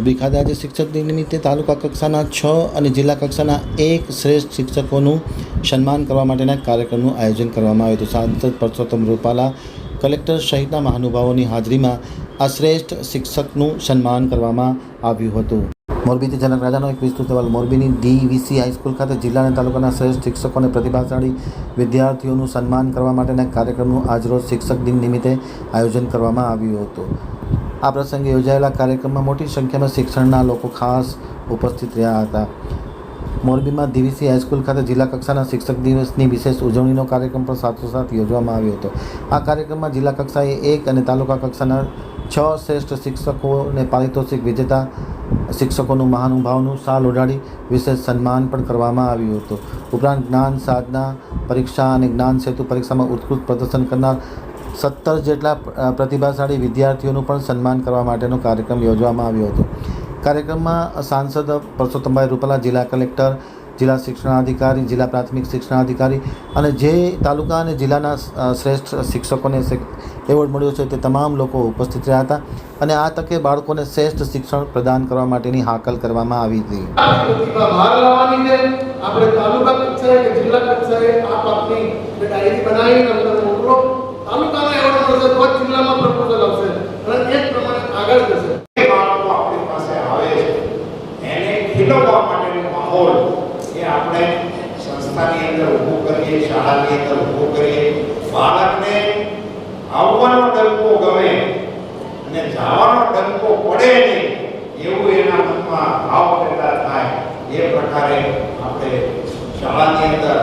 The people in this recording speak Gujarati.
મોરબી ખાતે આજે શિક્ષક દિન નિમિત્તે તાલુકા કક્ષાના છ અને જિલ્લા કક્ષાના એક શ્રેષ્ઠ શિક્ષકોનું સન્માન કરવા માટેના કાર્યક્રમનું આયોજન કરવામાં આવ્યું હતું. સાંસદ પરસોત્તમ રૂપાલા, કલેક્ટર સહિતના મહાનુભાવોની હાજરીમાં આ શ્રેષ્ઠ શિક્ષકનું સન્માન કરવામાં આવ્યું હતું. મોરબીથી જનક રાજાનો એક વિસ્તૃત અહેવાલ મોરબીની ડીવીસી હાઈસ્કૂલ ખાતે જિલ્લા અને તાલુકાના શ્રેષ્ઠ શિક્ષકો અને પ્રતિભાશાળી વિદ્યાર્થીઓનું સન્માન કરવા માટેના કાર્યક્રમનું આજરોજ શિક્ષક દિન નિમિત્તે આયોજન કરવામાં આવ્યું હતું. આ પ્રસંગે યોજાયેલા કાર્યક્રમમાં મોટી સંખ્યામાં શિક્ષણના લોકો ખાસ ઉપસ્થિત રહ્યા હતા. મોરબીમાં ડીવીસી હાઈસ્કૂલ ખાતે જિલ્લા કક્ષાના શિક્ષક દિવસની વિશેષ ઉજવણીનો કાર્યક્રમ પણ સાથોસાથ યોજવામાં આવ્યો હતો. આ કાર્યક્રમમાં જિલ્લા કક્ષાએ એક અને તાલુકા કક્ષાના છ શ્રેષ્ઠ શિક્ષકોને પારિતોષિક વિજેતા શિક્ષકોનું મહાનુભાવનું શાલ ઓઢાડી વિશેષ સન્માન પણ કરવામાં આવ્યું હતું. ઉપરાંત જ્ઞાન સાધના પરીક્ષા અને જ્ઞાન સેતુ પરીક્ષામાં ઉત્કૃષ્ટ પ્રદર્શન કરનાર સત્તર જેટલા પ્રતિભાશાળી વિદ્યાર્થીઓનું પણ સન્માન કરવા માટેનો કાર્યક્રમ યોજવામાં આવ્યો હતો. કાર્યક્રમમાં સાંસદ પરસોત્તમભાઈ રૂપાલા, જિલ્લા કલેક્ટર, જિલ્લા શિક્ષણાધિકારી જિલ્લા પ્રાથમિક શિક્ષણાધિકારી અને જે તાલુકા અને જિલ્લાના શ્રેષ્ઠ શિક્ષકોને એવોર્ડ મળ્યો છે તે તમામ લોકો ઉપસ્થિત રહ્યા હતા અને આ તકે બાળકોને શ્રેષ્ઠ શિક્ષણ પ્રદાન કરવા માટેની હાકલ કરવામાં આવી હતી. આપણે તાલુકા કક્ષાએ કે જિલ્લા કક્ષાએ આ પાકની ડાયરી અંદર મોકલો. તાલુકાના એવોર્ડ મળશે તો જિલ્લામાં પ્રપોઝલ આવશે અને એ પ્રમાણે આગળ જશે. બાળકો આપણી પાસે આવે છે. એને ખીલવવા માટેનો માહોલ એ આપણે સંસ્થાની અંદર ઊભું કરીએ, શાળાની અંદર ઊભું કરીએ. બાળકને આવવાનો ડંકો ગમે અને જવાનો ડંકો પડે નહીં, એવું એના મનમાં ભાવ પેદા થાય. એ પ્રકારે આપણે શાળાની અંદર